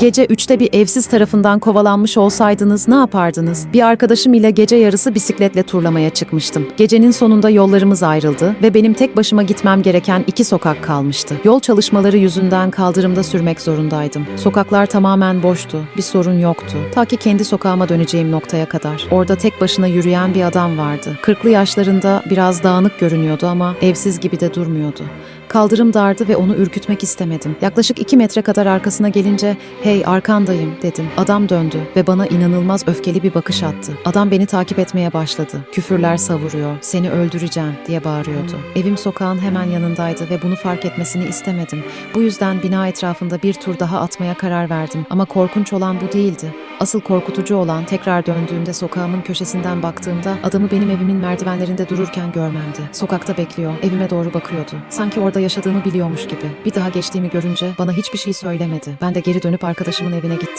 Gece 3'te bir evsiz tarafından kovalanmış olsaydınız ne yapardınız? Bir arkadaşım ile gece yarısı bisikletle turlamaya çıkmıştım. Gecenin sonunda yollarımız ayrıldı ve benim tek başıma gitmem gereken iki sokak kalmıştı. Yol çalışmaları yüzünden kaldırımda sürmek zorundaydım. Sokaklar tamamen boştu. Bir sorun yoktu. Ta ki kendi sokağıma döneceğim noktaya kadar. Orada tek başına yürüyen bir adam vardı. Kırklı yaşlarında biraz dağınık görünüyordu ama evsiz gibi de durmuyordu. Kaldırım dardı ve onu ürkütmek istemedim. Yaklaşık iki metre kadar arkasına gelince hey arkandayım dedim. Adam döndü ve bana inanılmaz öfkeli bir bakış attı. Adam beni takip etmeye başladı. Küfürler savuruyor, seni öldüreceğim diye bağırıyordu. Evim sokağın hemen yanındaydı ve bunu fark etmesini istemedim. Bu yüzden bina etrafında bir tur daha atmaya karar verdim. Ama korkunç olan bu değildi. Asıl korkutucu olan tekrar döndüğümde sokağımın köşesinden baktığımda adamı benim evimin merdivenlerinde dururken görmemdi. Sokakta bekliyor, evime doğru bakıyordu. Sanki orada yaşadığımı biliyormuş gibi. Bir daha geçtiğimi görünce bana hiçbir şey söylemedi. Ben de geri dönüp arkadaşımın evine gittim.